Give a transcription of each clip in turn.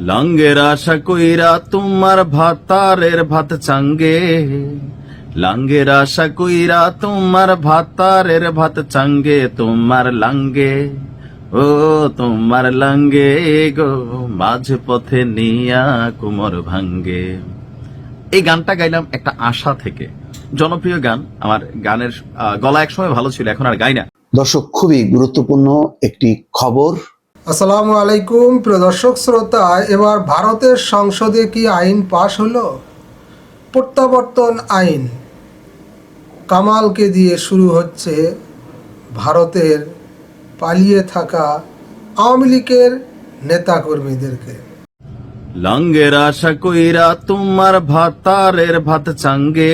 লাঙ্গের আশা কইরা তোমার ভাতারের ভাত চাঙ্গে। লাঙ্গের আশা কইরা তোমার ভাতারের ভাত চাঙ্গে, তোমার লাঙ্গে। ও তোমার লাঙ্গে গো, মাঝ পথে নিয়া কুমর ভাঙ্গে। এই গানটা গাইলাম একটা আশা থেকে। জনপ্রিয় গান, আমার গানের গলা একসময় ভালো ছিল, এখন আর গাই না। দর্শক, খুবই গুরুত্বপূর্ণ একটি খবর। আসসালামু আলাইকুম, প্রিয় দর্শক শ্রোতা, এবার ভারতের সংসদে কি আইন পাশ হলো? প্রত্যাবর্তন আইন কামালকে দিয়ে শুরু হচ্ছে ভারতের পালিয়ে থাকা আওয়ামী লীগের নেতাকর্মীদেরকে। লাঙ্গের আশা কইরা তোমার ভাতারের ভাত চাঙ্গে।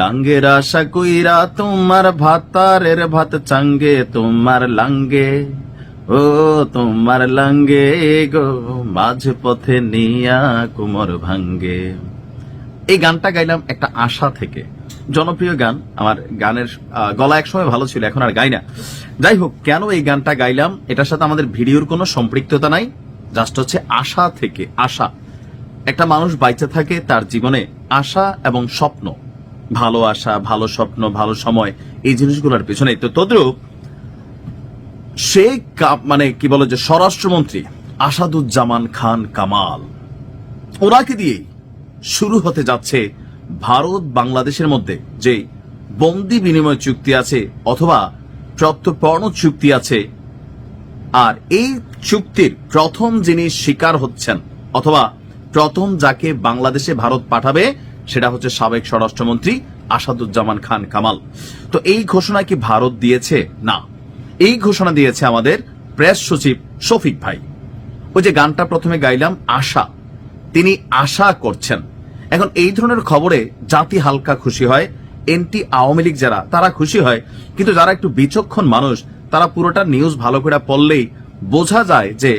লাঙ্গের আশা কইরা তোমার ভাতারের ভাত চাঙ্গে, তোমার লাঙ্গে। ও তোমার লাঙ্গে গো মাঝ পথে নিয়া কুমর ভাঙ্গে। এই গানটা গাইলাম একটা আশা থেকে। জনপ্রিয় গান, আমার গানের গলা একসময় ভালো ছিল, এখন আর গাই না। যাই হোক, কেন এই গানটা গাইলাম? এটার সাথে আমাদের ভিডিওর কোনো সম্পৃক্ততা নাই। জাস্ট হচ্ছে আশা থেকে, আশা। একটা মানুষ বাইচে থাকে তার জীবনে আশা এবং স্বপ্ন। ভালো আশা, ভালো স্বপ্ন, ভালো সময়, এই জিনিসগুলোর পেছনে তো তদ্রুপ সে কা- মানে কি বলে যে স্বরাষ্ট্রমন্ত্রী আসাদুজ্জামান খান কামাল। ওনাকে দিয়েই শুরু হতে যাচ্ছে ভারত বাংলাদেশের মধ্যে যে বন্দি বিনিময় চুক্তি আছে অথবা প্রত্যর্পণ চুক্তি আছে, আর এই চুক্তির প্রথম যিনি শিকার হচ্ছেন অথবা প্রথম যাকে বাংলাদেশে ভারত পাঠাবে সেটা হচ্ছে সাবেক স্বরাষ্ট্রমন্ত্রী আসাদুজ্জামান খান কামাল। তো এই ঘোষণা কি ভারত দিয়েছে? না। এই ঘোষণা দিয়েছে আমাদের প্রেস সচিব শফিক ভাই। ওই যে গানটা প্রথমে গাইলাম, আশা। তিনি আশা করছেন। এখন এই ধরনের খবরে জাতি হালকা খুশি হয়, এনটি আওয়ামী লীগ যারা, তারা খুশি হয়। কিন্তু যারা একটু বিচক্ষণ মানুষ, তারা পুরোটা নিউজ ভালো করে পড়লেই বোঝা যায় যে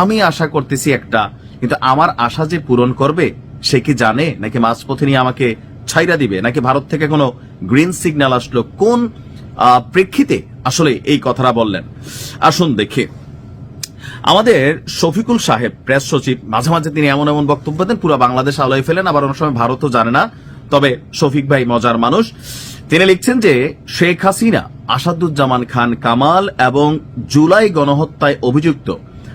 আমি আশা করতেছি একটা, কিন্তু আমার আশা যে পূরণ করবে, সে কি জানে? নাকি মাঝপথে নিয়ে আমাকে ছাইরা দিবে? নাকি ভারত থেকে কোনো গ্রিন সিগন্যাল আসলো? কোন প্রেক্ষিতে আসলে এই কথাটা বললেন। আসুন দেখি। আমাদের শফিকুল সাহেব, প্রেস সচিব, মাঝে মাঝে তিনি এমন এমন বক্তব্য দেন, পুরো বাংলাদেশ আলোয় ফেলেন, আবার অনেক সময় ভারতও জানে না। তবে শফিক ভাই মজার মানুষ। তিনি লিখছেন যে, শেখ হাসিনা, আসাদুজ্জামান খান কামাল এবং জুলাই গণহত্যায় অভিযুক্ত।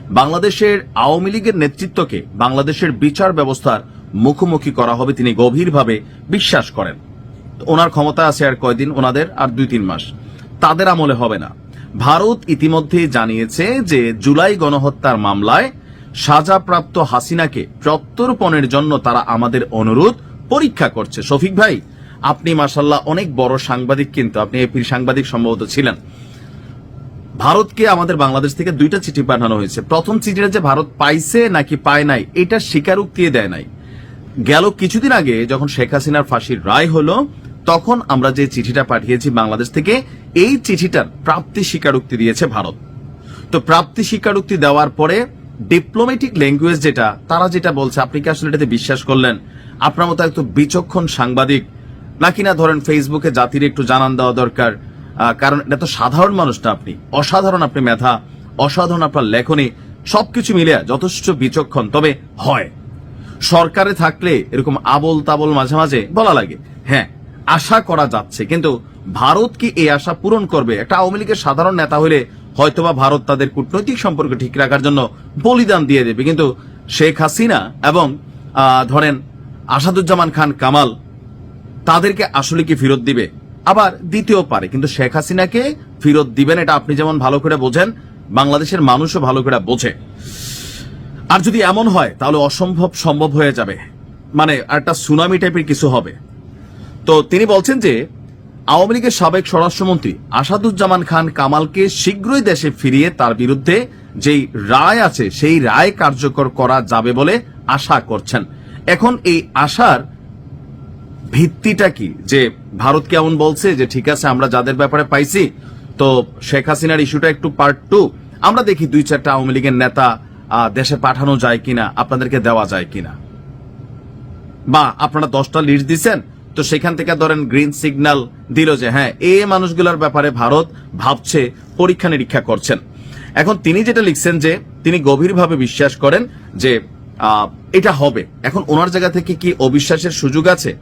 বাংলাদেশের আওয়ামী লীগের নেতৃত্বকে বাংলাদেশের বিচার ব্যবস্থার মুখোমুখি করা হবে তিনি গভীরভাবে বিশ্বাস করেন। ওনার ক্ষমতা আছে আর কয়দিন? ওনাদের আর দুই তিন মাস। তাদের আমলে হবে না। ভারত ইতিমধ্যে জানিয়েছে যে জুলাই গণহত্যার মামলায় সাজাপ্রাপ্ত হাসিনাকে প্রত্যর্পণের জন্য তারা আমাদের অনুরোধ পরীক্ষা করছে। শফিক ভাই, আপনি মাসাল্লাহ অনেক বড় সাংবাদিক কিন্তু, আপনি এপির সাংবাদিক সম্ভবত ছিলেন। ভারতকে আমাদের বাংলাদেশ থেকে দুইটা চিঠি পাঠানো হয়েছে। প্রথম চিঠিটা যে ভারত পাইছে নাকি পায় নাই, এটা স্বীকারোক্তি দেয় নাই। গেল কিছুদিন আগে যখন শেখ হাসিনার ফাঁসির রায় হলো তখন আমরা যে চিঠিটা পাঠিয়েছি বাংলাদেশ থেকে, এই চিঠিটার প্রাপ্তি স্বীকারোক্তি দিয়েছে ভারত। তো প্রাপ্তি স্বীকারোক্তি দেওয়ার পরে ডিপ্লোম্যাটিক ল্যাঙ্গুয়েজ যেটা, তারা যেটা বলছে, আপনি কি আসলে এটাতে বিশ্বাস করলেন? আপনার মতো একটু বিচক্ষণ সাংবাদিক, নাকি না ধরেন ফেসবুকে জাতির একটু জানান দেওয়া দরকার? কারণ এটা তো সাধারণ মানুষ না আপনি। অসাধারণ আপনি মেধা, অসাধারণ আপনার লেখনী, সবকিছু মিলে যথেষ্ট বিচক্ষণ, তবে হয়। সরকারে থাকলে এরকম আবল তাবল মাঝে মাঝে বলা লাগে। হ্যাঁ আশা করা যাচ্ছে। কিন্তু ভারত কি এই আশা পূরণ করবে? একটা আওয়ামী লীগের সাধারণ নেতা হলে হয়তোবা ভারত তাদের কূটনৈতিক সম্পর্ক ঠিক রাখার জন্য বলিদান দিয়ে দেবে। কিন্তু শেখ হাসিনা এবং ধরেন আসাদুজ্জামান খান কামাল, তাদেরকে আসলে কি ফেরত দিবে? আবার দ্বিতীয় পারে, কিন্তু শেখ হাসিনাকে ফেরত দিবেন, এটা আপনি যেমন ভালো করে বোঝেন, বাংলাদেশের মানুষও ভালো করে বোঝে। আর যদি এমন হয়, তাহলে অসম্ভব সম্ভব হয়ে যাবে। মানে একটা সুনামি টাইপের কিছু হবে। তো তিনি বলছেন যে, আওয়ামী লীগের সাবেক স্বরাষ্ট্রমন্ত্রী আসাদুজ্জামান খান কামালকে শীঘ্রই দেশে ফিরিয়ে তার বিরুদ্ধে যেই রায় আছে, সেই রায় কার্যকর করা যাবে বলে আশা করছেন। এখন এই আশার ভিত্তিটা কি? যে ভারত কেমন বলছে যে, ঠিক আছে, আমরা যাদের ব্যাপারে পাইছি, তো শেখ হাসিনার ইস্যুটা একটু পার্ট টু আমরা দেখি দুই চারটা আওয়ামী লীগের নেতা দেশে পাঠানো যায় কিনা, আপনাদেরকে দেওয়া যায় কিনা? বা আপনারা দশটা লিস্ট দিচ্ছেন তো সেখান থেকে ধরেন গ্রিন সিগন্যাল দিল যে হ্যাঁ এ মানুষগুলোর ব্যাপারে ভারত ভাবছে, পরীক্ষা নিরীক্ষা করছেন। এখন তিনি যেটা লিখছেন যে, তিনি গভীরভাবে বিশ্বাস করেন যে এটা হবে। এখন ওনার জায়গা থেকে কি অবিশ্বাসের সুযোগ আছে?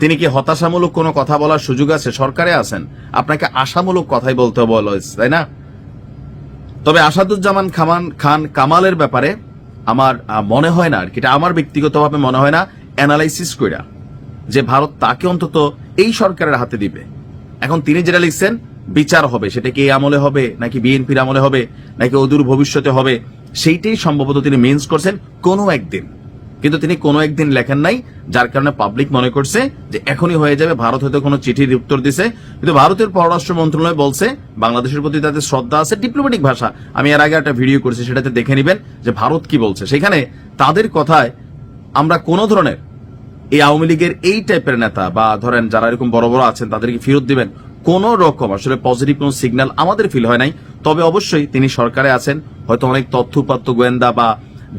তিনি কি হতাশামূলক কোনো কথা বলার সুযোগ আছে? সরকারে আছেন। আপনাকে আশামূলক কথাই বলতে বলা তাই না? তবে আসাদুজ্জামান খামান খান কামালের ব্যাপারে আমার মনে হয় না আর কি। এটা আমার ব্যক্তিগতভাবে মনে হয় না। অ্যানালাইসিস কইরা। যে ভারত তাকে অন্তত এই সরকারের হাতে দিবে। এখন তিনি যেটা লিখছেন, বিচার হবে, সেটা কি আমলে হবে, নাকি বিএনপির আমলে হবে, নাকি অদূর ভবিষ্যতে হবে, সেইটাই সম্ভবত তিনি মেন্স করছেন কোনো একদিন। কিন্তু তিনি কোনো একদিন লেখেন নাই, যার কারণে পাবলিক মনে করছে যে এখনই হয়ে যাবে, ভারত হয়তো কোনো চিঠির উত্তর দিছে। কিন্তু ভারতের পররাষ্ট্র মন্ত্রণালয় বলছে, বাংলাদেশের প্রতি তাদের শ্রদ্ধা আছে ডিপ্লোম্যাটিক ভাষা। আমি এর আগে একটা ভিডিও করেছি, সেটাতে দেখে নেবেন যে ভারত কি বলছে। সেখানে তাদের কথায় আমরা কোনো ধরনের এই আওয়ামী লীগের এই টাইপের নেতা বা ধরেন যারা এরকম বড় বড় আছেন, তাদেরকে ফেরত দিবেন, কোন রকম আসলে পজিটিভ কোন সিগন্যাল আমাদের ফিল হয় নাই। তবে অবশ্যই তিনি সরকারে আছেন, হয়তো অনেক তথ্য উপাত্ত গোয়েন্দা বা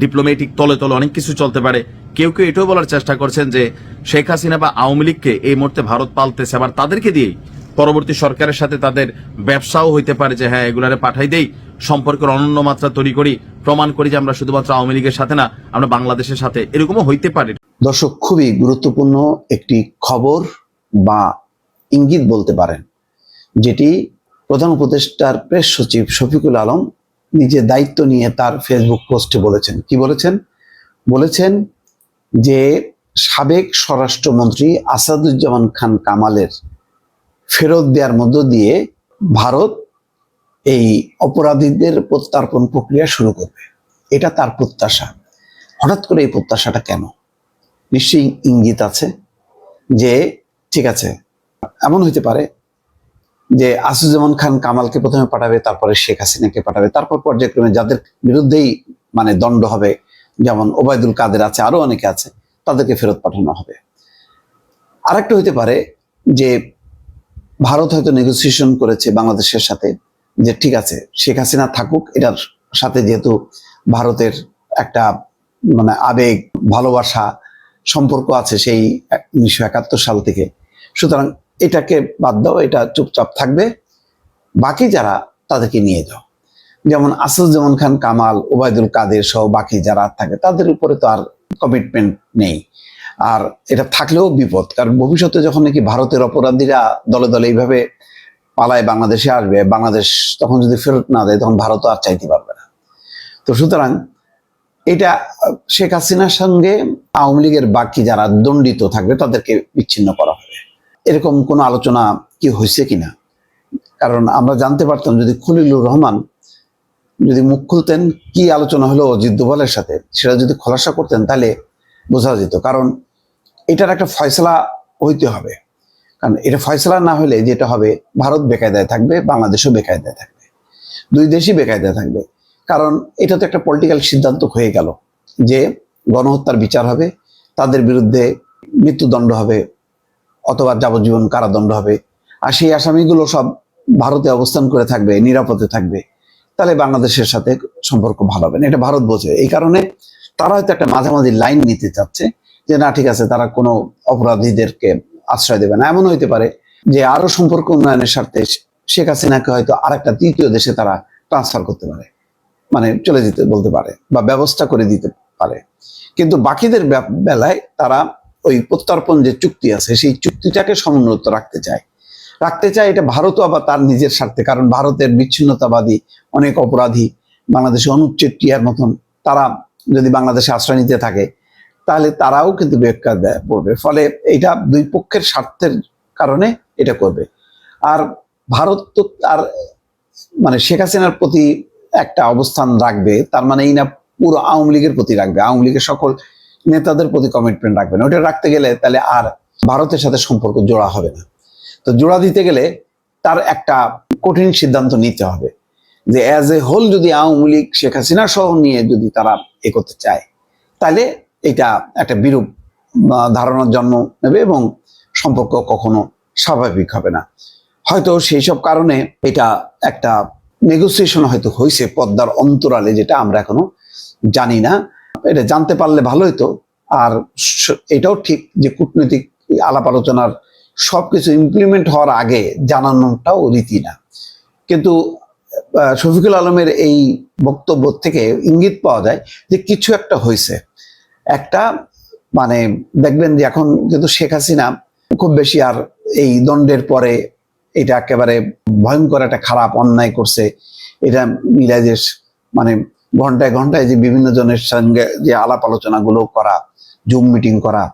ডিপ্লোমেটিক তলে তলে অনেক কিছু চলতে পারে। কেউ কেউ এটাও বলার চেষ্টা করছেন যে শেখ হাসিনা বা আওয়ামী লীগকে এই মুহূর্তে ভারত পালতেছে। আবার তাদেরকে দিয়েই পরবর্তী সরকারের সাথে তাদের ব্যবসাও হইতে পারে যে হ্যাঁ এগুলারে পাঠাই দেই। সম্পর্কের অনন্য মাত্রা তৈরি করি। প্রমাণ করি যে আমরা শুধুমাত্র আওয়ামী লীগের সাথে না, আমরা বাংলাদেশের সাথে। এরকমও হইতে পারে। দর্শক, খুবই গুরুত্বপূর্ণ একটি খবর বা ইঙ্গিত বলতে পারেন, যেটি প্রধান উপদেষ্টার প্রেস সচিব শফিকুল আলম নিজে দায়িত্ব নিয়ে তার ফেসবুক পোস্টে বলেছেন। কি বলেছেন? বলেছেন যে সাবেক স্বরাষ্ট্রমন্ত্রী আসাদুজ্জামান খান কামালের ফেরত দেওয়ার মধ্য দিয়ে ভারত এই অপরাধীদের প্রত্যার্পণ প্রক্রিয়া শুরু করবে। এটা তার প্রত্যাশা। হঠাৎ করে এই প্রত্যাশাটা কেন? নিশ্চয়ই ইঙ্গিত আছে যে, ঠিক আছে, এমন হইতে পারে যে আসুজ্জামান খান কামালকে প্রথমে পাঠাবে, তারপরে শেখ হাসিনাকে পাঠাবে। তারপর পর্যায়ক্রমে যাদের বিরুদ্ধেই মানে দণ্ড হবে, যেমন ওবায়দুল কাদের আছে, আরও অনেকে আছে, তাদেরকে ফেরত পাঠানো হবে। আরেকটা হইতে পারে যে, ভারত হয়তো নেগোসিয়েশন করেছে বাংলাদেশের সাথে যে, ঠিক আছে, শেখ হাসিনা থাকুক, এটার সাথে যেহেতু ভারতের একটা মানে আবেগ, ভালোবাসা সম্পর্ক আছে সেই উনিশশো একাত্তর সাল থেকে। সুতরাং এটাকে বাদ দাও, এটা চুপচাপ থাকবে। বাকি যারা, তাদেরকে নিয়ে যাও। যেমন আসাদুজ্জামান খান, কামাল, ওবায়দুল কাদের সহ বাকি যারা থাকে, তাদের উপরে তো আর কমিটমেন্ট নেই। আর এটা থাকলেও বিপদ, কারণ ভবিষ্যতে যখন নাকি ভারতের অপরাধীরা দলে দলে এইভাবে পালায় বাংলাদেশে আসবে, বাংলাদেশ তখন যদি ফেরত না দেয়, তখন ভারতও আর চাইতে পারবে না। তো সুতরাং এটা শেখ হাসিনার সঙ্গে আওয়ামী লীগের বাকি যারা দণ্ডিত থাকবে, তাদেরকে বিচ্ছিন্ন করা হবে। এরকম কোনো আলোচনা কি হয়েছে কিনা? কারণ আমরা জানতে পারতাম যদি খলিলুর রহমান যদি মুখ খুলতেন, কি আলোচনা হলো অজিত দোভালের সাথে? সেটা যদি খোলাসা করতেন, তাহলে বোঝা যেত। কারণ এটার একটা ফয়সলা হইতে হবে। কারণ এটা ফয়সলা না হলে যেটা হবে, ভারত বেকায়দায় থাকবে, বাংলাদেশও বেকায়দায় থাকবে। দুই দেশই বেকায়দায় থাকবে। কারণ এটা তো একটা পলিটিক্যাল সিদ্ধান্ত হয়ে গেল যে গণহত্যার বিচার হবে, তাদের বিরুদ্ধে মৃত্যুদণ্ড হবে অথবা যাবজ্জীবন কারাদণ্ড হবে। আর সেই আসামিগুলো সব ভারতে অবস্থান করে থাকবে, নিরাপদে থাকবে। তাহলে বাংলাদেশের সাথে সম্পর্ক ভালো হবে না। এটা ভারত বোঝে। এই কারণে তারা হয়তো একটা মাঝামাঝি লাইন নিতে চাচ্ছে যে, না, ঠিক আছে, তারা কোনো অপরাধীদেরকে আশ্রয় দেবে না। এমন হইতে পারে যে, আরও সম্পর্ক উন্নয়নের স্বার্থে শেখ হাসিনাকে হয়তো আরেকটা তৃতীয় দেশে তারা ট্রান্সফার করতে পারে। মানে চলে যেতে বলতে পারে বা ব্যবস্থা করে দিতে পারে। কিন্তু বাকিদের বেলায় তারা ওই প্রত্যর্পণ যে চুক্তি আছে, সেই চুক্তিটাকে সমুন্নত রাখতে চায়। রাখতে চায় এটা ভারতও আবার তার নিজের স্বার্থে, কারণ ভারতের বিচ্ছিন্নতাবাদী অনেক অপরাধী, বাংলাদেশে অনুচ্ছেদ টিয়ার মতন, তারা যদি বাংলাদেশে আশ্রয় নিতে থাকে, তাহলে তারাও কিন্তু বেকার দেয় পড়বে ফলে এটা দুই পক্ষের স্বার্থের কারণে এটা করবে। আর ভারত তো তার মানে শেখ হাসিনার প্রতি একটা অবস্থান রাখবে, তার মানে এই না পুরো আওয়ামী লীগের প্রতি রাখবে, আওয়ামী লীগের সকল নেতাদের প্রতি কমিটমেন্ট রাখবে না। ওটা রাখতে গেলে তাহলে আর ভারতের সাথে সম্পর্ক জোড়া হবে না। তো জোড়া দিতে গেলে তার একটা কঠিন সিদ্ধান্ত নিতে হবে যে অ্যাজ এ হোল যদি আওয়ামী লীগ শেখ হাসিনা সহ নিয়ে যদি তারা এ করতে চায়, তাহলে এটা একটা বিরূপ ধারণার জন্ম নেবে এবং সম্পর্ক কখনো স্বাভাবিক হবে না। হয়তো সেই সব কারণে এটা একটা নেগোসিয়েশন হয়তো হয়েছে পদ্মার অন্তরালে, যেটা আমরা এখনও জানি না। এটা জানতে পারলে ভালো হতো আর এটাও ঠিক যে কূটনৈতিক আলাপ আলোচনার সবকিছু ইমপ্লিমেন্ট হওয়ার আগে জানানোটাও রীতি না। কিন্তু শফিকুল আলমের এই বক্তব্য থেকে ইঙ্গিত পাওয়া যায় যে কিছু একটা হয়েছে একটা মানে দেখবেন যে এখন যেহেতু শেখ হাসিনা খুব বেশি আর এই দণ্ডের পরে এটা একেবারে ভয়ঙ্কর একটা খারাপ অন্যায় করছে। এটা যে মানে ঘন্টায় ঘন্টায় যে বিভিন্ন জনের সঙ্গে যে আলাপ আলোচনাগুলো করা জুম মিটিং করা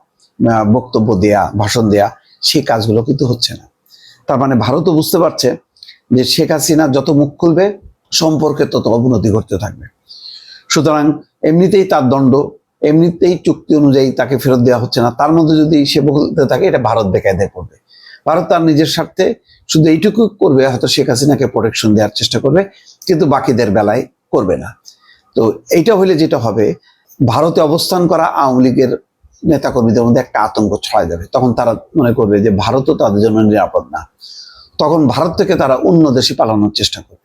বক্তব্য দেয়া, ভাষণ দেয়া সেই কাজগুলো কিন্তু হচ্ছে না। তার মানে ভারতও বুঝতে পারছে যে শেখ হাসিনা যত মুখ খুলবে, সম্পর্কে তত অবনতি ঘটতে থাকবে। সুতরাং এমনিতেই তার দণ্ড, এমনিতেই চুক্তি অনুযায়ী তাকে ফেরত দেওয়া হচ্ছে না। তার মধ্যে যদি সে বলতে থাকে, এটা ভারত বেকায়দায় করবে ভারত তার নিজের স্বার্থে শুধু এইটুকু করবে, হয়তো শেখ হাসিনাকে প্রোটেকশন দেওয়ার চেষ্টা করবে, কিন্তু বাকিদের বেলায় করবে না। তো এইটা হলে যেটা হবে, ভারতে অবস্থান করা আওয়ামী লীগের নেতাকর্মীদের মধ্যে একটা আতঙ্ক ছড়ায় যাবে তখন তারা মনে করবে যে ভারতও তাদের জন্য নিরাপদ না। তখন ভারত থেকে তারা অন্য দেশে পালানোর চেষ্টা করবে।